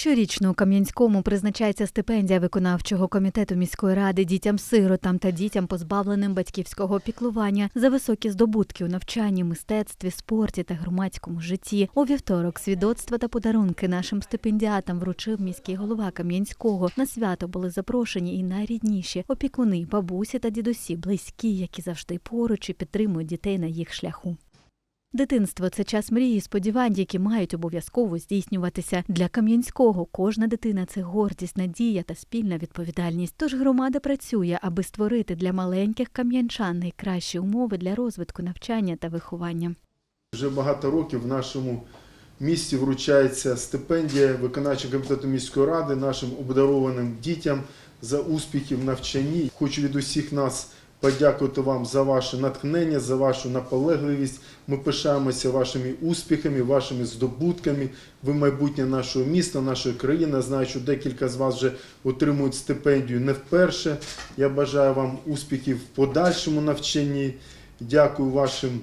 Щорічно у Кам'янському призначається стипендія виконавчого комітету міської ради дітям-сиротам та дітям, позбавленим батьківського піклування за високі здобутки у навчанні, мистецтві, спорті та громадському житті. У вівторок свідоцтва та подарунки нашим стипендіатам вручив міський голова Кам'янського. На свято були запрошені і найрідніші опікуни, бабусі та дідусі, близькі, які завжди поруч і підтримують дітей на їх шляху. Дитинство це час мрії сподівань, які мають обов'язково здійснюватися. Для Кам'янського кожна дитина це гордість, надія та спільна відповідальність. Тож громада працює, аби створити для маленьких кам'янчан найкращі умови для розвитку навчання та виховання. Вже багато років в нашому місті вручається стипендія виконавчого комітету міської ради нашим обдарованим дітям за успіхи в навчанні. Хочу від усіх нас подякувати вам за ваше натхнення, за вашу наполегливість. Ми пишаємося вашими успіхами, вашими здобутками. Ви майбутнє нашого міста, нашої країни. Знаю, що декілька з вас вже отримують стипендію не вперше. Я бажаю вам успіхів в подальшому навчанні. Дякую вашим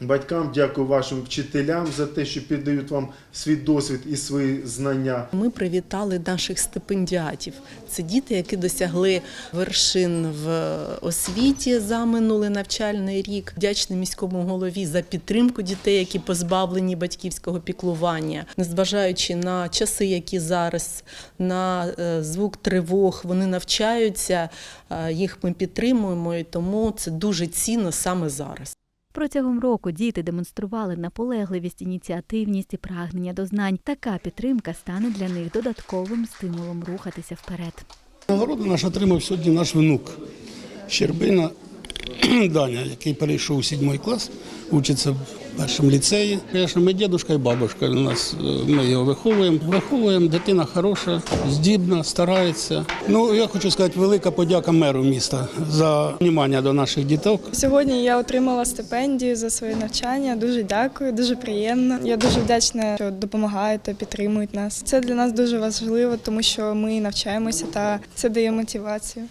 батькам, дякую вашим вчителям за те, що піддають вам свій досвід і свої знання. Ми привітали наших стипендіатів. Це діти, які досягли вершин в освіті за минулий навчальний рік. Вдячний міському голові за підтримку дітей, які позбавлені батьківського піклування, незважаючи на часи, які зараз на е, звук тривог вони навчаються. е, Їх ми підтримуємо, і тому це дуже цінно саме зараз. Протягом року діти демонстрували наполегливість, ініціативність і прагнення до знань. Така підтримка стане для них додатковим стимулом рухатися вперед. Нагороду наш отримав сьогодні наш внук Щербина Даня, який перейшов у сідьмий клас, учиться в першому ліцеї. Звісно, ми дідусь і бабушка. У нас е, ми його виховуємо. Виховуємо, дитина хороша, здібна, старається. Ну я хочу сказати, велика подяка меру міста за внимання до наших діток. Сьогодні я отримала стипендію за своє навчання. Дуже дякую, дуже приємно. Я дуже вдячна, що допомагають та підтримують нас. Це для нас дуже важливо, тому що ми навчаємося та це дає мотивацію.